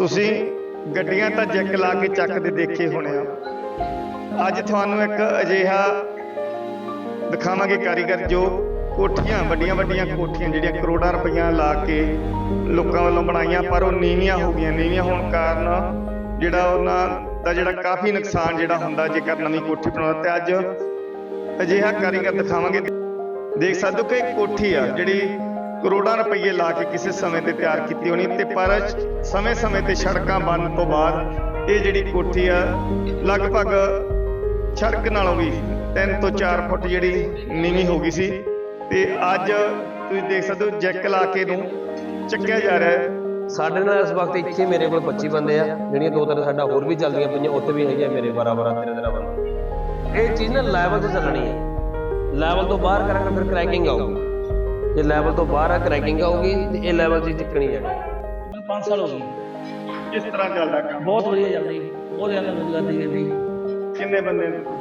ਤੁਸੀਂ ਗੱਡੀਆਂ ਤਾਂ ਜੈਕ ਲਾ ਕੇ ਚੱਕਦੇ ਦੇਖੇ ਹੋਣੇ ਆ। ਅੱਜ ਤੁਹਾਨੂੰ ਇੱਕ ਅਜਿਹਾ ਦਿਖਾਵਾਂਗੇ ਕਾਰੀਗਰ ਜੋ ਕੋਠੀਆਂ, ਵੱਡੀਆਂ ਵੱਡੀਆਂ ਕੋਠੀਆਂ ਜਿਹੜੀਆਂ ਕਰੋੜਾਂ ਰੁਪਈਆ ਲਾ ਕੇ ਲੋਕਾਂ ਵੱਲੋਂ ਬਣਾਈਆਂ, ਪਰ ਉਹ ਨੀਵੀਆਂ ਹੋ ਗਈਆਂ। ਨੀਵੀਆਂ ਹੋਣ ਕਾਰਨ ਜਿਹੜਾ ਉਹਨਾਂ ਦਾ ਜਿਹੜਾ ਕਾਫੀ ਨੁਕਸਾਨ ਜਿਹੜਾ ਹੁੰਦਾ ਜੇਕਰ ਨਵੀਂ ਕੋਠੀ ਬਣਾਉਂਦਾ ਤੇ ਅੱਜ ਅਜਿਹਾ ਕਾਰੀਗਰ ਦਿਖਾਵਾਂਗੇ। ਦੇਖ ਸਕਦੇ ਹੋ ਕਿ ਕੋਠੀ ਆ ਜਿਹੜੀ ਕਰੋੜਾਂ ਰੁਪਏ ਲਾ ਕੇ ਕਿਸੇ ਸਮੇਂ ਤੇ ਤਿਆਰ ਕੀਤੀ ਹੋਣੀ ਤੇ ਪਰ ਸਮੇਂ-ਸਮੇਂ ਤੇ ਸੜਕਾਂ ਬਣਨ ਤੋਂ ਬਾਅਦ ਇਹ ਜਿਹੜੀ ਕੋਠੀ ਆ, ਲਗਭਗ ਸੜਕ ਨਾਲੋਂ ਵੀ 3 ਤੋਂ 4 ਫੁੱਟ ਜਿਹੜੀ ਨੀਵੀਂ ਹੋ ਗਈ ਸੀ ਤੇ ਅੱਜ ਤੁਸੀਂ ਦੇਖ ਸਕਦੇ ਹੋ, ਜੈਕ ਲਾ ਕੇ ਨੂੰ ਚੱਕਿਆ ਜਾ ਰਿਹਾ ਹੈ। ਸਾਡੇ ਨਾਲ ਇਸ ਵਕਤ ਇੱਥੇ ਮੇਰੇ ਕੋਲ 25 ਬੰਦੇ ਆ, ਜਿਹੜੀਆਂ ਦੋ ਤਿੰਨ ਸਾਡਾ ਹੋਰ ਵੀ ਚੱਲਦੀਆਂ ਪਈਆਂ, ਉੱਥੇ ਵੀ ਹੈਗੇ ਮੇਰੇ 12 12 13 13 ਬੰਦੇ। ਇਹ ਚੀਜ਼ ਨਾ ਲੈਵਲ ਤੇ ਚੱਲਣੀ ਹੈ। ਲੈਵਲ ਤੋਂ ਬਾਹਰ ਕਰਾਂਗੇ, ਫਿਰ ਕ੍ਰੈਕਿੰਗ ਆਊਗੀ। ਜੇ ਲੈਵਲ ਤੋਂ ਬਾਹਰ ਆ ਕ੍ਰੈਕਿੰਗ ਆਊਗੀ ਤੇ ਇਹ ਲੈਵਲ ਦੀ ਚੱਕਣੀ ਹੈ ਮੈਨੂੰ ਤਰ੍ਹਾਂ ਚੱਲਦਾ ਕੰਮ? ਬਹੁਤ ਵਧੀਆ ਚੱਲਦੀ ਬਹੁਤ ਜ਼ਿਆਦਾ ਰੋਜ਼ਗਾਰ ਦੀ ਗੱਲ ਕਿੰਨੇ ਬੰਦੇ ਨੂੰ?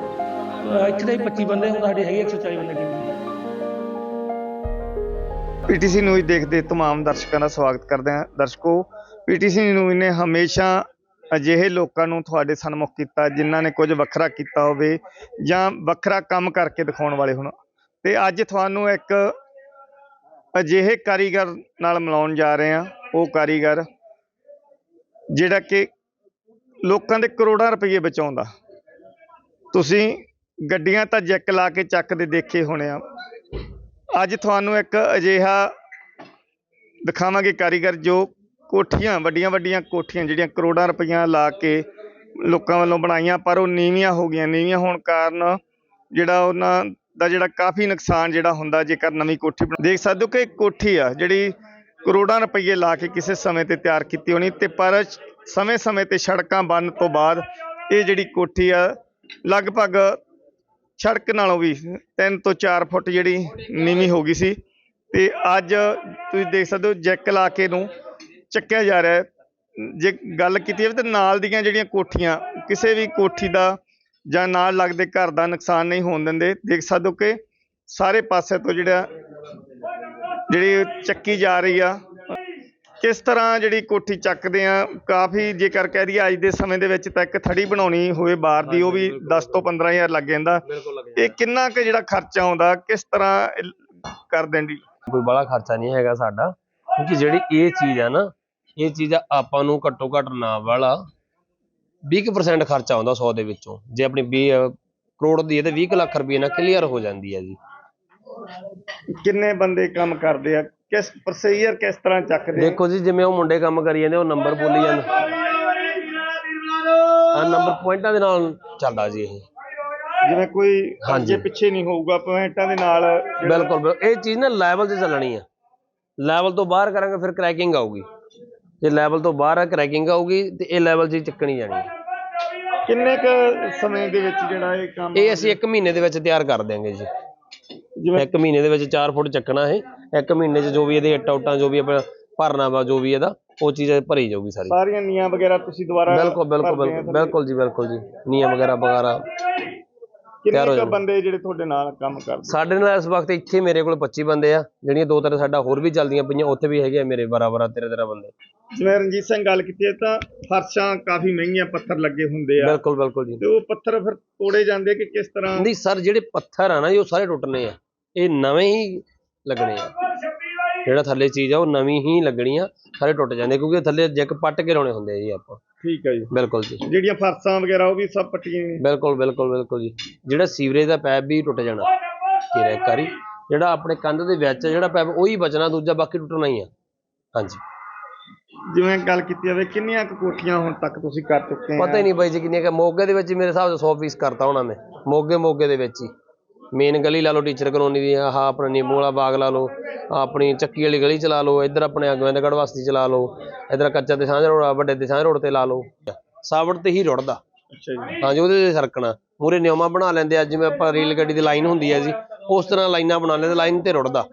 ਇੱਥੇ ਤਾਂ 25 ਬੰਦੇ ਹੁਣ ਸਾਡੇ ਹੈਗੇ 140 ਬੰਦੇ ਟੀਮ ਪੀਟੀਸੀ ਨਿਊਜ਼ ਦੇਖਦੇ ਤਮਾਮ ਦਰਸ਼ਕਾਂ ਦਾ ਸਵਾਗਤ ਕਰਦੇ ਹਾਂ। ਦਰਸ਼ਕੋ ਪੀਟੀਸੀ ਨਿਊਜ਼ ਨੇ ਹਮੇਸ਼ਾ ਅਜਿਹੇ ਲੋਕਾਂ ਨੂੰ ਤੁਹਾਡੇ ਸਨਮੁਖ ਕੀਤਾ ਜਿਨ੍ਹਾਂ ਨੇ ਕੁਝ ਵੱਖਰਾ ਕੀਤਾ ਹੋਵੇ ਜਾਂ ਵੱਖਰਾ ਕੰਮ ਕਰਕੇ ਦਿਖਾਉਣ ਵਾਲੇ ਹੋਣ। ਤੇ ਅੱਜ ਤੁਹਾਨੂੰ ਇੱਕ ਅਜਿਹੇ ਕਾਰੀਗਰ ਨਾਲ ਮਿਲਾਉਣ ਜਾ ਰਹੇ ਹਾਂ, ਉਹ ਕਾਰੀਗਰ ਜਿਹੜਾ ਕਿ ਲੋਕਾਂ ਦੇ ਕਰੋੜਾਂ ਰੁਪਏ ਬਚਾਉਂਦਾ। ਤੁਸੀਂ ਗੱਡੀਆਂ ਤਾਂ ਜੈਕ ਲਾ ਕੇ ਚੱਕਦੇ ਦੇਖੇ ਹੋਣੇ ਆ। ਅੱਜ ਤੁਹਾਨੂੰ ਇੱਕ ਅਜਿਹਾ ਦਿਖਾਵਾਂਗੇ ਕਾਰੀਗਰ ਜੋ ਕੋਠੀਆਂ, ਵੱਡੀਆਂ ਵੱਡੀਆਂ ਕੋਠੀਆਂ ਜਿਹੜੀਆਂ ਕਰੋੜਾਂ ਰੁਪਈਆ ਲਾ ਕੇ ਲੋਕਾਂ ਵੱਲੋਂ ਬਣਾਈਆਂ, ਪਰ ਉਹ ਨੀਵੀਆਂ ਹੋ ਗਈਆਂ। ਨੀਵੀਆਂ ਹੋਣ ਕਾਰਨ ਜਿਹੜਾ ਉਹਨਾਂ ਦਾ ਜਿਹੜਾ ਕਾਫੀ ਨੁਕਸਾਨ ਜਿਹੜਾ ਹੁੰਦਾ ਜੇਕਰ ਨਵੀਂ ਕੋਠੀ ਦੇਖ ਸਕਦੇ ਹੋ ਕਿ ਇਹ ਕੋਠੀ ਆ, ਜਿਹੜੀ ਕਰੋੜਾਂ ਰੁਪਏ ਲਾ ਕੇ ਕਿਸੇ ਸਮੇਂ ਤੇ ਤਿਆਰ ਕੀਤੀ ਹੋਣੀ ਤੇ ਪਰ ਸਮੇਂ-ਸਮੇਂ ਤੇ ਸੜਕਾਂ ਬੰਨ ਤੋਂ ਬਾਅਦ ਇਹ ਜਿਹੜੀ ਕੋਠੀ ਆ, ਲਗਭਗ ਸੜਕ ਨਾਲੋਂ ਵੀ 3 ਤੋਂ 4 ਫੁੱਟ ਜਿਹੜੀ ਨੀਵੀਂ ਹੋ ਗਈ ਸੀ ਤੇ ਅੱਜ ਤੁਸੀਂ ਦੇਖ ਸਕਦੇ ਹੋ ਜੈਕ ਲਾ ਕੇ ਨੂੰ ਚੱਕਿਆ ਜਾ ਰਿਹਾ ਹੈ। ਜੇ ਗੱਲ ਕੀਤੀ ਜਾਵੇ ਤਾਂ ਨਾਲ ਦੀਆਂ ਜਿਹੜੀਆਂ ਕੋਠੀਆਂ, ਕਿਸੇ ਵੀ ਕੋਠੀ ਦਾ ਜਾਂ ਨਾਲ ਲੱਗਦੇ ਘਰ ਦਾ ਨੁਕਸਾਨ ਨਹੀਂ ਹੋਣ ਦਿੰਦੇ ਦੇਖ ਸਕਦੇ ਹੋ ਕਿ ਸਾਰੇ ਪਾਸੇ ਤੋਂ ਜਿਹੜਾ ਜਿਹੜੀ ਚੱਕੀ ਜਾ ਰਹੀ ਆ। ਕਿਸ ਤਰ੍ਹਾਂ ਜਿਹੜੀ ਕੋਠੀ ਚੱਕਦੇ ਆ ਕਾਫੀ ਜੇਕਰ ਕਹਿ ਦਈਏ ਅੱਜ ਦੇ ਸਮੇਂ ਦੇ ਵਿੱਚ ਤਾਂ ਇੱਕ ਥੜੀ ਬਣਾਉਣੀ ਹੋਵੇ ਬਾਹਰ ਦੀ ਉਹ ਵੀ 10 ਤੋਂ 15000 ਲੱਗ ਜਾਂਦਾ। ਇਹ ਕਿੰਨਾ ਕੁ ਜਿਹੜਾ ਖਰਚਾ ਆਉਂਦਾ ਕਿਸ ਤਰ੍ਹਾਂ ਕਰ ਦੇਂਦੀ? ਕੋਈ ਬੜਾ ਖਰਚਾ ਨਹੀਂ ਹੈਗਾ ਸਾਡਾ ਕਿਉਂਕਿ ਜਿਹੜੀ ਇਹ ਚੀਜ਼ ਆ ਨਾ ਇਹ ਚੀਜ਼ ਆਪਾਂ ਨੂੰ ਘੱਟੋ ਘੱਟ ਨਾ ਵਾਲਾ 20% ਖਰਚਾ ਆਉਂਦਾ 100 ਦੇ ਵਿੱਚੋਂ। ਜੇ ਆਪਣੀ 20 ਕਰੋੜ ਦੀ ਹੈ ਤੇ 20 ਲੱਖ ਰੁਪਏ ਨਾਲ ਕਲੀਅਰ ਹੋ ਜਾਂਦੀ ਹੈ ਜੀ। ਕਿੰਨੇ ਬੰਦੇ ਕੰਮ ਕਰਦੇ ਆ? ਕਿਸ ਪ੍ਰੋਸੀਜਰ ਕਿਸ ਤਰ੍ਹਾਂ ਚੱਕਦੇ ਆ? ਦੇਖੋ ਜੀ ਜਿਵੇਂ ਉਹ ਮੁੰਡੇ ਕੰਮ ਕਰੀ ਜਾਂਦੇ ਉਹ ਨੰਬਰ ਬੋਲੀ ਜਾਂਦੇ। ਆ ਨੰਬਰ ਪੁਆਇੰਟਾਂ ਦੇ ਨਾਲ ਚੱਲਦਾ ਜੀ ਇਹ। ਜਿਵੇਂ ਕੋਈ ਹਾਂਜੀ। ਅੱਗੇ ਪਿੱਛੇ ਨਹੀਂ ਹੋਊਗਾ ਪੁਆਇੰਟਾਂ ਦੇ ਨਾਲ ਬਿਲਕੁਲ ਇਹ ਚੀਜ਼ ਨਾ ਲੈਵਲ ਤੇ ਚੱਲਣੀ ਆ। ਲੈਵਲ ਤੋਂ ਬਾਹਰ ਕਰਾਂਗੇ ਫਿਰ ਕ੍ਰੈਕਿੰਗ ਆਊਗੀ। ਜੇ ਲੈਵਲ ਤੋਂ ਬਾਹਰ ਆ ਕ੍ਰੈਕਿੰਗ ਆਊਗੀ ਤੇ ਇਹ ਲੈਵਲ 'ਚ ਹੀ ਚੱਕਣੀ ਜਾਣੀ ਹੈ। ਕਿੰਨੇ ਕ ਸਮੇਂ ਦੇ ਵਿੱਚ ਜਿਹੜਾ ਇਹ ਕੰਮ ਇਹ ਅਸੀਂ 1 ਮਹੀਨੇ ਦੇ ਵਿੱਚ ਤਿਆਰ ਕਰ ਦਿਆਂਗੇ ਜੀ। ਜਿਵੇਂ ਇੱਕ ਮਹੀਨੇ ਦੇ ਵਿੱਚ 4 ਫੁੱਟ ਚੱਕਣਾ ਇਹ। ਇੱਕ ਮਹੀਨੇ 'ਚ ਜੋ ਵੀ ਇਹਦੇ ਇੱਟਾਂ ਉੱਟਾਂ ਜੋ ਵੀ ਆਪਣਾ ਭਰਨਾ ਵਾ ਜੋ ਵੀ ਇਹਦਾ ਉਹ ਚੀਜ਼ ਭਰੀ ਜਾਊਗੀ ਸਾਰੀ। ਸਾਰੀਆਂ ਨੀਆਂ ਵਗੈਰਾ ਤੁਸੀਂ ਦੁਬਾਰਾ ਬਿਲਕੁਲ ਬਿਲਕੁਲ? ਬਿਲਕੁਲ ਜੀ ਬਿਲਕੁਲ ਜੀ। ਨੀਆਂ ਵਗੈਰਾ ਵਗੈਰਾ ਤਿਆਰ ਹੋ ਕਿੰਨੇ ਕ ਜਾਣਾ। ਬੰਦੇ ਜਿਹੜੇ ਤੁਹਾਡੇ ਨਾਲ ਕੰਮ ਕਰਦੇ? ਸਾਡੇ ਨਾਲ ਇਸ ਵਕਤ ਇੱਥੇ ਮੇਰੇ ਕੋਲ 25 ਬੰਦੇ ਆ ਜਿਹੜੀਆਂ ਦੋ ਤਿੰਨ ਸਾਡਾ ਹੋਰ ਵੀ ਚੱਲਦੀਆਂ ਪਈਆਂ ਉੱਥੇ ਵੀ ਹੈਗੇ ਆ ਮੇਰੇ 12 12 13 13 ਬੰਦੇ। ਜਿਵੇਂ ਰਣਜੀਤ ਸਿੰਘ ਗੱਲ ਕੀਤੀ ਹੈ ਤਾਂ ਫਰਸ਼ਾਂ ਕਾਫੀ ਮਹਿੰਗੀਆਂ ਪੱਥਰ ਲੱਗੇ ਹੁੰਦੇ ਆ। ਬਿਲਕੁਲ ਬਿਲਕੁਲ ਜੀ। ਤੇ ਉਹ ਪੱਥਰ ਫਿਰ ਤੋੜੇ ਜਾਂਦੇ ਕਿ ਕਿਸ ਤਰ੍ਹਾਂ? ਨਹੀਂ ਸਰ ਜਿਹੜੇ ਪੱਥਰ ਆ ਨਾ ਜੀ ਉਹ ਸਾਰੇ ਟੁੱਟਣੇ ਆ। ਇਹ ਨਵੇਂ ਹੀ ਲੱਗਣੇ ਆ। ਜਿਹੜਾ ਥੱਲੇ ਚੀਜ਼ ਆ ਉਹ ਨਵੀਂ ਹੀ ਲੱਗਣੀ ਆ ਸਾਰੇ ਟੁੱਟ ਜਾਂਦੇ ਕਿਉਂਕਿ ਥੱਲੇ ਜੈਕ ਪੱਟ ਕੇ ਲਾਉਣੇ ਹੁੰਦੇ ਆ ਜੀ ਆਪਾਂ। ਠੀਕ ਹੈ ਜੀ। ਬਿਲਕੁਲ ਜੀ। ਜਿਹੜੀਆਂ ਫਰਸ਼ਾਂ ਵਗੈਰਾ ਉਹ ਵੀ ਸਭ ਪੱਟੀਆਂ ਨੇ ਬਿਲਕੁਲ ਬਿਲਕੁਲ ਬਿਲਕੁਲ ਜੀ। ਜਿਹੜਾ ਸੀਵਰੇਜ ਦਾ ਪੈਪ ਵੀ ਟੁੱਟ ਜਾਣਾ। ਕਿਰੇ ਕਰੀ। ਜਿਹੜਾ ਆਪਣੇ ਕੰਧ ਦੇ ਵਿੱਚ ਜਿਹੜਾ ਪੈਪ ਉਹੀ ਬਚਣਾ ਦੂਜਾ ਬਾਕੀ ਟੁੱਟਣਾ ਹੀ ਆ। ਹਾਂਜੀ। ਜਿਵੇਂ ਗੱਲ ਕੀਤੀ ਜਾਵੇ ਕਿੰਨੀਆਂ ਕੁ ਕੋਠੀਆਂ ਹੁਣ ਤੱਕ ਤੁਸੀਂ ਕਰ ਚੁੱਕੇ ਆ ਪਤਾ ਹੀ ਨਹੀਂ ਬਾਈ ਜੀ ਕਿੰਨੀਆਂ ਕਿ ਮੋਗੇ ਦੇ ਵਿੱਚ ਹੀ ਮੇਰੇ ਹਿਸਾਬ ਤੋਂ 100 ਪੀਸ ਕਰਤਾ ਹੋਣਾ ਮੈਂ। ਮੋਗੇ ਮੋਗੇ ਦੇ ਵਿੱਚ ਹੀ। ਮੇਨ ਗਲੀ ਲਾ ਲਓ ਟੀਚਰ ਕਲੋਨੀ ਦੀ ਆਹ ਆਪਣਾ ਨਿੰਮੂ ਵਾਲਾ ਬਾਗ ਲਾ ਲਓ ਆਪਣੀ ਚੱਕੀ ਵਾਲੀ ਗਲੀ ਚਲਾ ਲਓ ਇੱਧਰ ਆਪਣੇ ਗੋਬਿੰਦਗੜ੍ਹ ਬਸਤੀ ਚਲਾ ਲਓ ਇੱਧਰ ਕੱਚਾ ਤੇ ਸਾਂਝ ਰੋਡ ਵੱਡੇ ਤੇ ਸਾਂਝ ਰੋਡ ਤੇ ਲਾ ਲਓ। ਸਾਵੜ ਤੇ ਹੀ ਰੁੜਦਾ। ਅੱਛਾ ਜੀ। ਉਹਦੇ ਤੇ ਸਰਕਣਾ। ਮੂਰੇ ਨਿਯਮਾ ਬਣਾ ਲੈਂਦੇ ਆ ਜਿਵੇਂ ਆਪਾਂ ਰੇਲ ਗੱਡੀ ਦੀ ਲਾਈਨ ਹੁੰਦੀ ਹੈ ਜੀ ਉਸ ਤਰ੍ਹਾਂ ਲਾਈਨਾਂ ਬਣਾ ਲੈਂਦੇ ਲਾਈਨ ਤੇ ਰੁੜਦਾ।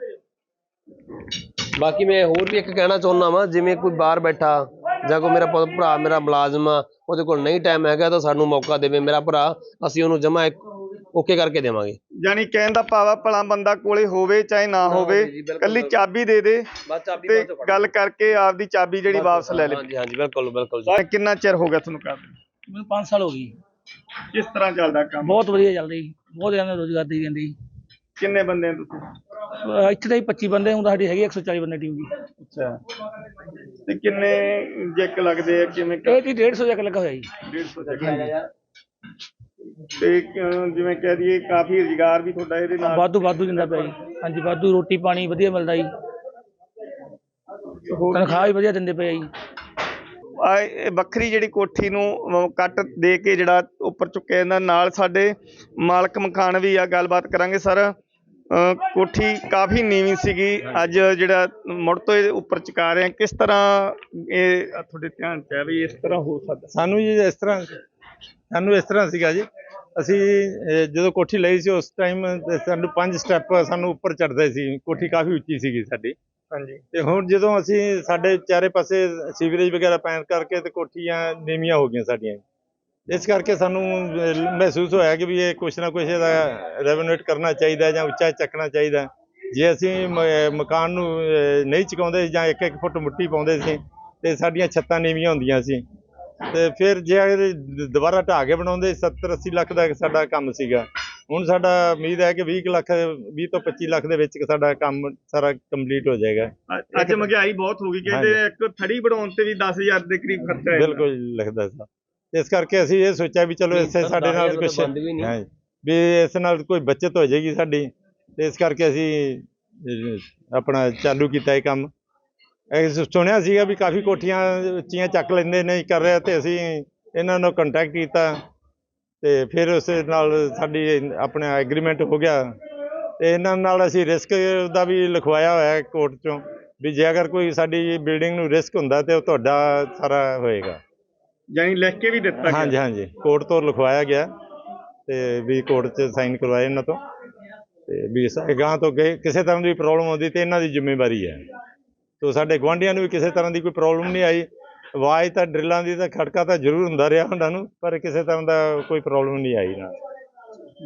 ਬਾਕੀ ਮੈਂ ਹੋਰ ਵੀ ਇੱਕ ਕਹਿਣਾ ਚਾਹੁੰਦਾ ਵਾਂ ਜਿਵੇਂ ਕੋਈ ਬਾਹਰ ਬੈਠਾ ਜਾਂ ਕੋਈ ਮੇਰਾ ਭਰਾ ਮੇਰਾ ਮੁਲਾਜ਼ਮ ਆ ਉਹਦੇ ਕੋਲ ਨਹੀਂ ਟਾਈਮ ਹੈਗਾ ਤਾਂ ਸਾਨੂੰ ਮੌਕਾ ਦੇਵੇ। ਮੇਰਾ ਭਰਾ ਅਸੀਂ ਉਹਨੂੰ ਜਮਾ ਓਕੇ ਕਰਕੇ ਦੇਵਾਂਗੇ। ਯਾਨੀ ਕਹਿਣ ਦਾ ਭਾਵ ਆ ਭਲਾ ਬੰਦਾ ਕੋਲੇ ਹੋਵੇ ਚਾਹੇ ਨਾ ਹੋਵੇ ਜੀ, ਬਿਲਕੁਲ, ਕੱਲੀ ਬਿਲਕੁਲ। ਚਾਬੀ ਦੇ ਦੇ ਬਸ ਚਾਬੀ ਤੇ ਗੱਲ ਕਰਕੇ ਆਪਦੀ ਚਾਬੀ ਜਿਹੜੀ ਵਾਪਸ ਲੈ ਲੈ ਹਾਂਜੀ ਹਾਂਜੀ ਬਿਲਕੁਲ ਬਿਲਕੁਲ ਜੀ। ਕਿੰਨਾ ਚਿਰ ਹੋ ਗਿਆ ਤੁਹਾਨੂੰ ਕਰਦੇ ਮੈਨੂੰ 5 ਸਾਲ ਹੋ ਜੀ। ਕਿਸ ਤਰ੍ਹਾਂ ਚੱਲਦਾ ਕੰਮ? ਬਹੁਤ ਵਧੀਆ ਚੱਲਦਾ ਜੀ। ਬਹੁਤ ਜ਼ਿਆਦਾ ਰੋਜ਼ਗਾਰ ਦੀ ਜਾਂਦੀ ਜੀ। ਕਿੰਨੇ ਬੰਦੇ ਆ ਤੁਸੀਂ? ਅਹ ਇੱਥੇ ਤਾਂ ਜੀ 25 ਬੰਦੇ ਹੁਣ ਤਾਂ ਸਾਡੀ ਹੈਗੀ 140 ਬੰਦੇ ਟੀਮ ਦੀ ਅੱਛਾ। ਤੇ ਕਿੰਨੇ ਜੈਕ ਲੱਗਦੇ ਆ ਕਿਵੇਂ ਇਹ ਜੀ 150 ਜੱਕ ਲੱਗਾ ਹੋਇਆ ਜੀ। 150 ਜੈਕ। ਤੇ ਅਹ, ਜਿਵੇਂ ਕਹਿ ਦਈਏ ਕਾਫੀ ਰੁਜ਼ਗਾਰ ਵੀ ਤੁਹਾਡਾ ਇਹਦੇ ਨਾਲ ਵਾਧੂ ਵਾਧੂ ਦਿੰਦਾ ਪਿਆ ਜੀ। ਹਾਂਜੀ ਵਾਧੂ ਰੋਟੀ ਪਾਣੀ ਵਧੀਆ ਮਿਲਦਾ ਜੀ। ਹੋਰ ਤਨਖਾਹ ਵੀ ਵਧੀਆ ਦਿੰਦੇ ਪਏ ਜੀ। ਆ ਇਹ ਵੱਖਰੀ ਜਿਹੜੀ ਕੋਠੀ ਨੂੰ ਅਹ, ਕੱਟ ਦੇ ਕੇ ਜਿਹੜਾ ਉੱਪਰ ਚੁੱਕਿਆ ਜਾਂਦਾ ਨਾਲ ਸਾਡੇ ਮਾਲਕ ਮਕਾਨ ਵੀ ਆ ਗੱਲਬਾਤ ਕਰਾਂਗੇ ਸਰ। ਅਹ, ਕੋਠੀ ਕਾਫੀ ਨੀਵੀਂ ਸੀਗੀ ਅੱਜ ਜਿਹੜਾ ਮੁੜ ਤੋਂ ਇਹ ਉੱਪਰ ਚੁਕਾ ਰਹੇ ਆ। ਕਿਸ ਤਰ੍ਹਾਂ ਇਹ ਤੁਹਾਡੇ ਧਿਆਨ ਚ ਹੈ ਵੀ ਇਸ ਤਰ੍ਹਾਂ ਹੋ ਸਕਦਾ? ਸਾਨੂੰ ਜੀ ਇਸ ਤਰ੍ਹਾਂ ਸਾਨੂੰ ਇਸ ਤਰ੍ਹਾਂ ਸੀਗਾ ਜੀ। ਅਸੀਂ ਜਦੋਂ ਕੋਠੀ ਲਈ ਸੀ ਉਸ ਟਾਈਮ ਸਾਨੂੰ ਪੰਜ ਸਟੈਪ ਸਾਨੂੰ ਉੱਪਰ ਚੜਦੇ ਸੀ। ਕੋਠੀ ਕਾਫੀ ਉੱਚੀ ਸੀਗੀ ਸਾਡੀ। ਹਾਂਜੀ। ਤੇ ਹੁਣ ਜਦੋਂ ਅਸੀਂ ਸਾਡੇ ਚਾਰੇ ਪਾਸੇ ਸੀਵਰੇਜ ਵਗੈਰਾ ਪੈਣ ਕਰਕੇ ਤੇ ਕੋਠੀਆਂ ਨੀਵੀਆਂ ਹੋ ਗਈਆਂ ਸਾਡੀਆਂ। ਇਸ ਕਰਕੇ ਸਾਨੂੰ ਮਹਿਸੂਸ ਹੋਇਆ ਕਿ ਵੀ ਇਹ ਕੁਛ ਨਾ ਕੁਛ ਇਹਦਾ ਰੈਵਨੇਟ ਕਰਨਾ ਚਾਹੀਦਾ ਜਾਂ ਉੱਚਾ ਚੱਕਣਾ ਚਾਹੀਦਾ। ਜੇ ਅਸੀਂ ਮਕਾਨ ਨੂੰ ਨਹੀਂ ਚੁਕਾਉਂਦੇ ਜਾਂ ਇੱਕ ਇੱਕ ਫੁੱਟ ਮਿੱਟੀ ਪਾਉਂਦੇ ਸੀ ਤੇ ਸਾਡੀਆਂ ਛੱਤਾਂ ਨੀਵੀਆਂ ਹੁੰਦੀਆਂ ਸੀ। ਤੇ ਫਿਰ ਜੇ ਇਹ ਦੁਬਾਰਾ ਢਾਹ ਕੇ ਬਣਾਉਂਦੇ 70 80 ਲੱਖ ਦਾ ਸਾਡਾ ਕੰਮ ਸੀਗਾ। ਹੁਣ ਸਾਡਾ ਉਮੀਦ ਹੈ ਕਿ 20 ਕੁ ਲੱਖ 20 ਤੋਂ 25 ਲੱਖ ਦੇ ਵਿੱਚ ਸਾਡਾ ਕੰਮ ਸਾਰਾ ਕੰਪਲੀਟ ਹੋ ਜਾਏਗਾ। ਅੱਜ ਮਹਿੰਗਾਈ ਬਹੁਤ ਹੋ ਗਈ ਕਹਿੰਦੇ ਇੱਕ ਥੜੀ ਬਣਾਉਣ ਤੇ ਵੀ 10000 ਦੇ ਕਰੀਬ ਖਰਚਾ ਹੈ ਬਿਲਕੁਲ ਲਿਖਦਾ ਸੀ। ਇਸ ਕਰਕੇ ਅਸੀਂ ਇਹ ਸੋਚਿਆ ਵੀ ਚਲੋ ਇਸੇ ਸਾਡੇ ਨਾਲ ਬੰਦ ਵੀ ਇਸ ਨਾਲ ਕੋਈ ਬਚਤ ਹੋ ਜਾਏਗੀ ਸਾਡੀ। ਤੇ ਇਸ ਕਰਕੇ ਅਸੀਂ ਆਪਣਾ ਚਾਲੂ ਕੀਤਾ ਇਹ ਕੰਮ। ਸੁਣਿਆ ਸੀਗਾ ਵੀ ਕਾਫੀ ਕੋਠੀਆਂ ਉੱਚੀਆਂ ਚੱਕ ਲੈਂਦੇ ਨਹੀਂ ਕਰ ਰਿਹਾ ਤੇ ਅਸੀਂ ਇਹਨਾਂ ਨੂੰ ਕੰਟੈਕਟ ਕੀਤਾ ਤੇ ਫਿਰ ਉਸ ਨਾਲ ਸਾਡੀ ਆਪਣਾ ਐਗਰੀਮੈਂਟ ਹੋ ਗਿਆ ਤੇ ਇਹਨਾਂ ਨਾਲ ਅਸੀਂ ਰਿਸਕ ਦਾ ਵੀ ਲਿਖਵਾਇਆ ਹੋਇਆ ਹੈ ਕੋਰਟ ਚੋਂ ਵੀ ਜੇ ਅਗਰ ਕੋਈ ਸਾਡੀ ਬਿਲਡਿੰਗ ਨੂੰ ਰਿਸਕ ਹੁੰਦਾ ਤੇ ਉਹ ਤੁਹਾਡਾ ਸਾਰਾ ਹੋਏਗਾ। ਯਾਨੀ ਲਿਖ ਕੇ ਵੀ ਦਿੱਤਾ ਗਿਆ। ਹਾਂਜੀ ਹਾਂਜੀ। ਕੋਰਟ ਤੋਂ ਲਿਖਵਾਇਆ ਗਿਆ ਤੇ ਵੀ ਕੋਰਟ 'ਚ ਸਾਈਨ ਕਰਵਾਏ ਇਹਨਾਂ ਤੋਂ ਤੇ ਵੀ ਗਾਂ ਤੋਂ ਕਿਸੇ ਤਰ੍ਹਾਂ ਦੀ ਪ੍ਰੋਬਲਮ ਆਉਂਦੀ ਤੇ ਇਹਨਾਂ ਦੀ ਜ਼ਿੰਮੇਵਾਰੀ ਹੈ। ਤੋ ਸਾਡੇ ਗੁਆਂਢੀਆਂ ਨੂੰ ਵੀ ਕਿਸੇ ਤਰ੍ਹਾਂ ਦੀ ਕੋਈ ਪ੍ਰੋਬਲਮ ਨਹੀਂ ਆਈ। ਆਵਾਜ਼ ਤਾਂ ਡਰਿਲਾਂ ਦੀ ਤਾਂ ਖੜਕਾ ਤਾਂ ਜ਼ਰੂਰ ਹੁੰਦਾ ਰਿਹਾ ਉਹਨਾਂ ਨੂੰ ਪਰ ਕਿਸੇ ਤਰ੍ਹਾਂ ਦਾ ਕੋਈ ਪ੍ਰੋਬਲਮ ਨਹੀਂ ਆਈ ਨਾ।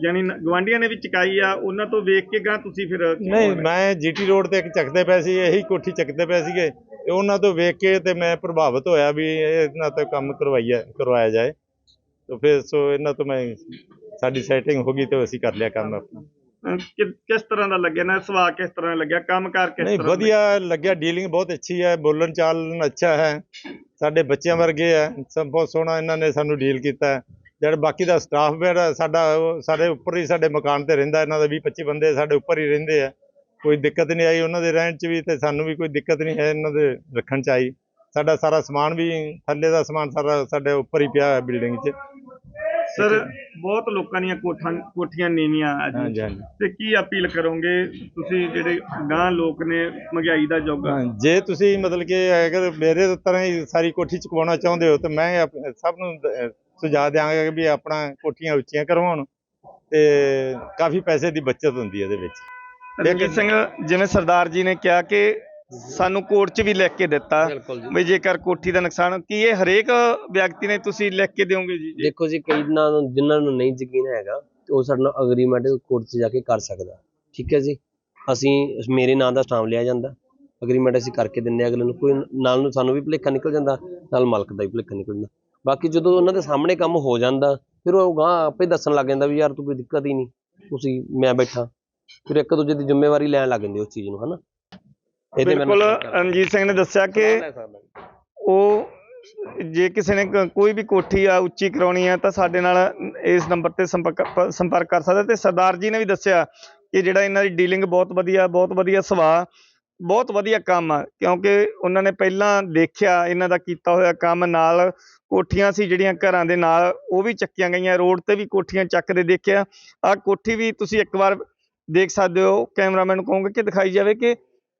ਯਾਨੀ ਗਵਾਂਢੀਆਂ ਨੇ ਵੀ ਚਕਾਈ ਆ ਉਹਨਾਂ ਤੋਂ ਵੇਖ ਕੇ ਗਾਂ ਤੁਸੀਂ ਫਿਰ ਨਹੀਂ ਮੈਂ ਜੀਟੀ ਰੋਡ ਤੇ ਇੱਕ ਚੱਕਦੇ ਪਏ ਸੀ ਇਹੀ ਕੋਠੀ ਚੱਕਦੇ ਪਏ ਸੀਗੇ। ਤੇ ਉਹਨਾਂ ਤੋਂ ਵੇਖ ਕੇ ਤੇ ਮੈਂ ਪ੍ਰਭਾਵਿਤ ਹੋਇਆ ਵੀ ਇਹਨਾਂ ਤੋਂ ਕੰਮ ਕਰਵਾਈਆ ਕਰਵਾਇਆ ਜਾਏ। ਤੇ ਫਿਰ ਸੋ ਇਹਨਾਂ ਤੋਂ ਮੈਂ ਸਾਡੀ ਸੈਟਿੰਗ ਹੋ ਗਈ ਤੇ ਅਸੀਂ ਕਰ ਲਿਆ ਕੰਮ ਆਪਣਾ। ਕਿ- ਕਿਸ ਤਰ੍ਹਾਂ ਦਾ ਲੱਗਿਆ? ਨਾ ਸੁਭਾਅ ਕਿਸ ਤਰ੍ਹਾਂ ਲੱਗਿਆ? ਕੰਮਕਾਰ ਕਿਸ ਨਹੀਂ ਤਰ੍ਹਾਂ ਦਾ ਵਧੀਆ ਲੱਗਿਆ? ਡੀਲਿੰਗ ਬਹੁਤ ਅੱਛੀ ਹੈ ਬੋਲਣ ਚਾਲਣ ਅੱਛਾ ਹੈ। ਸਾਡੇ ਬੱਚਿਆਂ ਵਰਗੇ ਹੈ ਸਭ ਬਹੁਤ ਸੋਹਣਾ ਇਹਨਾਂ ਨੇ ਸਾਨੂੰ ਡੀਲ ਕੀਤਾ ਹੈ। ਜਿਹੜਾ ਬਾਕੀ ਦਾ ਸਟਾਫ ਜਿਹੜਾ ਸਾਡਾ ਉਹ ਸਾਡੇ ਉੱਪਰ ਹੀ ਸਾਡੇ ਮਕਾਨ ਤੇ ਰਹਿੰਦਾ ਇਹਨਾਂ ਦਾ 20 25 ਬੰਦੇ ਸਾਡੇ ਉੱਪਰ ਹੀ ਰਹਿੰਦੇ ਆ ਕੋਈ ਦਿੱਕਤ ਨਹੀਂ ਆਈ ਉਹਨਾਂ ਦੇ ਰਹਿਣ 'ਚ ਵੀ ਤੇ ਸਾਨੂੰ ਵੀ ਕੋਈ ਦਿੱਕਤ ਨਹੀਂ ਹੈ ਇਹਨਾਂ ਦੇ ਰੱਖਣ 'ਚ ਆਈ। ਸਾਡਾ ਸਾਰਾ ਸਮਾਨ ਵੀ ਥੱਲੇ ਦਾ ਸਮਾਨ ਸਾਰਾ ਸਾਡੇ ਉੱਪਰ ਹੀ ਪਿਆ ਹੈ ਬਿਲਡਿੰਗ 'ਚ। ਸਰ ਬਹੁਤ ਲੋਕਾਂ ਦੀਆਂ ਕੋਠਾਂ ਕੋਠੀਆਂ ਨੀਵੀਆਂ ਅੱਜ। ਹਾਂਜੀ ਹਾਂਜੀ। ਤੇ ਕੀ ਅਪੀਲ ਕਰੋਗੇ ਤੁਸੀਂ ਜਿਹੜੇ ਗਾਂ ਲੋਕ ਨੇ ਮਹਿੰਗਾਈ ਦਾ ਯੁੱਗ? ਹਾਂ, ਜੇ ਤੁਸੀਂ ਮਤਲਬ ਕਿ ਅਗਰ ਮੇਰੇ ਤਰ੍ਹਾਂ ਹੀ ਸਾਰੀ ਕੋਠੀ ਚੁਕਵਾਉਣਾ ਚਾਹੁੰਦੇ ਹੋ ਤਾਂ ਮੈਂ ਆਪ- ਸਭ ਨੂੰ ਦ- ਸੁਝਾਅ ਦਿਆਂਗਾ ਕਿ ਵੀ ਆਪਣਾ ਕੋਠੀਆਂ ਉੱਚੀਆਂ ਕਰਵਾਉਣ ਤੇ ਕਾਫੀ ਪੈਸੇ ਦੀ ਬਚਤ ਹੁੰਦੀ ਹੈ ਇਹਦੇ ਵਿੱਚ। ਰਣਜੀਤ ਸਿੰਘ ਜਿਵੇਂ ਸਰਦਾਰ ਜੀ ਨੇ ਕਿਹਾ ਕਿ ਸਾਨੂੰ ਕੋਰਟ 'ਚ ਵੀ ਲਿਖ ਕੇ ਦਿੱਤਾ ਬਿਲਕੁਲ ਜੀ। ਵੀ ਜੇਕਰ ਕੋਠੀ ਦਾ ਨੁਕਸਾਨ ਕੀ ਇਹ ਹਰੇਕ ਵਿਅਕਤੀ ਨੇ ਤੁਸੀਂ ਲਿਖ ਕੇ ਦਿਓਗੇ ਜੀ? ਦੇਖੋ ਜੀ ਕਈ ਦਿਨਾਂ ਨੂੰ ਜਿਨ੍ਹਾਂ ਨੂੰ ਨਹੀਂ ਯਕੀਨ ਹੈਗਾ ਤੇ ਉਹ ਸਾਡੇ ਨਾਲ ਅਗਰੀਮੈਂਟ ਕੋਰਟ 'ਚ ਜਾ ਕੇ ਕਰ ਸਕਦਾ। ਠੀਕ ਹੈ ਜੀ? ਅਸੀਂ ਮੇਰੇ ਨਾਂ ਦਾ ਸਟਾਂਪ ਲਿਆ ਜਾਂਦਾ। ਅਗਰੀਮੈਂਟ ਅਸੀਂ ਕਰਕੇ ਦਿੰਦੇ ਹਾਂ ਅਗਲੇ ਨੂੰ। ਕੋਈ ਨਾਲ ਨੂੰ ਸਾਨੂੰ ਵੀ ਭੁਲੇਖਾ ਨਿਕਲ ਜਾਂਦਾ ਨਾਲ ਮਾਲਕ ਦਾ ਵੀ ਭੁਲੇਖਾ ਨਿਕਲ ਜਾਂਦਾ। ਬਾਕੀ ਜਦੋਂ ਉਹਨਾਂ ਦੇ ਸਾਹਮਣੇ ਕੰਮ ਹੋ ਜਾਂਦਾ ਫਿਰ ਉਹ ਗਾਂ ਆਪੇ ਦੱਸਣ ਲੱਗ ਜਾਂਦਾ ਵੀ ਯਾਰ ਤੂੰ ਕੋਈ ਦਿੱਕਤ ਹੀ ਨਹੀਂ। ਤੁਸੀਂ ਮੈਂ ਬੈਠਾ। ਫਿਰ ਇੱਕ ਦੂਜੇ ਦੀ ਜ਼ਿੰਮੇਵਾਰੀ ਲੈਣ ਲੱਗ ਜਾਂਦੇ ਉਸ ਚੀਜ਼ ਨੂੰ ਹਨਾ? ਇਹਦੇ ਬਿਲਕੁਲ ਰਣਜੀਤ ਸਿੰਘ ਨੇ ਦੱਸਿਆ ਕਿ। ਉਹ ਜੇ ਕਿਸੇ ਨੇ ਕੋਈ ਵੀ ਕੋਠੀ ਆ ਉੱਚੀ ਕਰਾਉਣੀ ਆ ਤਾਂ ਸਾਡੇ ਨਾਲ ਇਸ ਨੰਬਰ ਤੇ ਸੰਪਰਕ ਕਰ ਸਕਦਾ ਤੇ ਸਰਦਾਰ ਜੀ ਨੇ ਵੀ ਦੱਸਿਆ ਕਿ ਜਿਹੜਾ ਇਹਨਾਂ ਦੀ ਡੀਲਿੰਗ ਬਹੁਤ ਵਧੀਆ ਬਹੁਤ ਵਧੀਆ ਸੁਭਾਅ ਬਹੁਤ ਵਧੀਆ ਕੰਮ ਆ। ਕਿਉਂਕਿ ਉਹਨਾਂ ਨੇ ਪਹਿਲਾਂ ਦੇਖਿਆ ਇਹਨਾਂ ਦਾ ਕੀਤਾ ਹੋਇਆ ਕੰਮ ਨਾਲ ਕੋਠੀਆਂ ਸੀ ਜਿਹੜੀਆਂ ਘਰਾਂ ਦੇ ਨਾਲ ਉਹ ਵੀ ਚੱਕੀਆਂ ਗਈਆਂ। ਰੋਡ ਤੇ ਵੀ ਕੋਠੀਆਂ ਚੱਕਦੇ ਦੇਖਿਆ। ਆ ਕੋਠੀ ਵੀ ਤੁਸੀਂ ਇੱਕ ਵਾਰ ਦੇਖ ਸਕਦੇ ਹੋ ਕੈਮਰਾਮੈਨ ਨੂੰ ਕਹੂੰਗਾ ਕਿ ਦਿਖਾਈ ਜਾਵੇ ਕਿ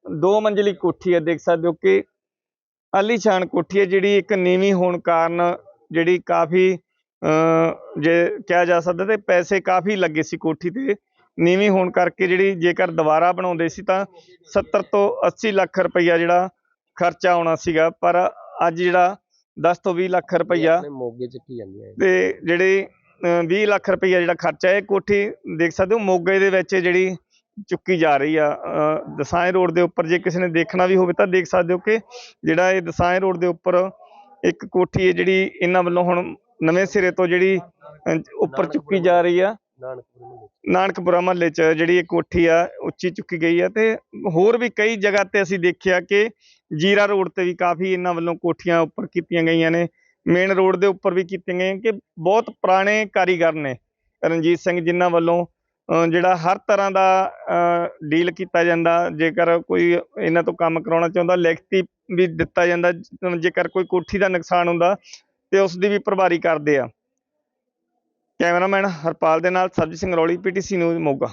ਦੋ ਮੰਜ਼ਲੀ ਕੋਠੀ ਹੈ ਦੇਖ ਸਕਦੇ ਹੋ ਕਿ ਆਲੀਸ਼ਾਨ ਕੋਠੀ ਹੈ ਜਿਹੜੀ ਇੱਕ ਨੀਵੀਂ ਹੋਣ ਕਾਰਨ ਜਿਹੜੀ ਕਾਫੀ ਜੇ ਕਿਹਾ ਜਾ ਸਕਦਾ ਤੇ ਪੈਸੇ ਕਾਫੀ ਲੱਗੇ ਸੀ ਕੋਠੀ ਤੇ ਨੀਵੀਂ ਹੋਣ ਕਰਕੇ ਜਿਹੜੀ ਜੇਕਰ ਦੁਬਾਰਾ ਬਣਾਉਂਦੇ ਸੀ ਤਾਂ 70 ਤੋਂ 80 ਲੱਖ ਰੁਪਈਆ ਜਿਹੜਾ ਖਰਚਾ ਆਉਣਾ ਸੀਗਾ ਪਰ ਅੱਜ ਜਿਹੜਾ 10 ਤੋਂ 20 ਲੱਖ ਰੁਪਈਆ ਮੋਗੇ ਚ ਕੀ ਜਾਂਦੀਆਂ ਇਹ। ਤੇ ਜਿਹੜੇ ਅ, 20 ਲੱਖ ਰੁਪਈਆ ਜਿਹੜਾ ਖਰਚਾ ਹੈ ਇਹ ਕੋਠੀ ਦੇਖ ਸਕਦੇ ਹੋ ਮੋਗੇ ਦੇ ਵਿੱਚ ਜਿਹੜੀ ਚੁੱਕੀ ਜਾ ਰਹੀ ਆ। ਅ, ਦਸਾਂਝ ਰੋਡ ਦੇ ਉੱਪਰ ਜੇ ਕਿਸੇ ਨੇ ਦੇਖਣਾ ਵੀ ਹੋਵੇ ਤਾਂ ਦੇਖ ਸਕਦੇ ਹੋ ਕਿ ਜਿਹੜਾ ਇਹ ਦਸਾਂਝ ਰੋਡ ਦੇ ਉੱਪਰ ਇੱਕ ਕੋਠੀ ਹੈ ਜਿਹੜੀ ਇਹਨਾਂ ਵੱਲੋਂ ਹੁਣ ਨਵੇਂ ਸਿਰੇ ਤੋਂ ਜਿਹੜੀ ਉੱਪਰ ਚੁੱਕੀ ਜਾ ਰਹੀ ਆ। ਨਾਨਕਪੁਰ ਮੁਹੱਲੇ 'ਚ। ਜਿਹੜੀ ਇਹ ਕੋਠੀ ਆ ਉੱਚੀ ਚੁੱਕੀ ਗਈ ਆ ਤੇ ਹੋਰ ਵੀ ਕਈ ਜਗ੍ਹਾ ਤੇ ਅਸੀਂ ਦੇਖਿਆ ਕਿ ਜੀਰਾ ਰੋਡ ਤੇ ਵੀ ਕਾਫੀ ਇਹਨਾਂ ਵੱਲੋਂ ਕੋਠੀਆਂ ਉੱਪਰ ਕੀਤੀਆਂ ਗਈਆਂ ਨੇ। ਮੇਨ ਰੋਡ ਦੇ ਉੱਪਰ ਵੀ ਕੀਤੀਆਂ ਗਈਆਂ ਕਿ ਬਹੁਤ ਪੁਰਾਣੇ ਕਾਰੀਗਰ ਨੇ ਰਣਜੀਤ ਸਿੰਘ ਜਿਨ੍ਹਾਂ ਵੱਲੋਂ ਜਿਹੜਾ ਹਰ ਤਰ੍ਹਾਂ ਦਾ ਡੀਲ ਕੀਤਾ ਜਾਂਦਾ, ਜੇਕਰ ਕੋਈ ਇਹਨਾਂ ਤੋਂ ਕੰਮ ਕਰਾਉਣਾ ਚਾਹੁੰਦਾ, ਲਿਖਤੀ ਵੀ ਦਿੱਤਾ ਜਾਂਦਾ ਜੇਕਰ ਕੋਈ ਕੋਠੀ ਦਾ ਨੁਕਸਾਨ ਹੁੰਦਾ, ਤੇ ਉਸ ਦੀ ਵੀ ਭਰਵਾਰੀ ਕਰਦੇ ਆ। ਕੈਮਰਾਮੈਨ ਹਰਪਾਲ ਦੇ ਨਾਲ ਸਰਬਜੀਤ ਸਿੰਘ ਰੌਲੀ ਪੀਟੀਸੀ ਨਿਊਜ਼ ਮੋਗਾ।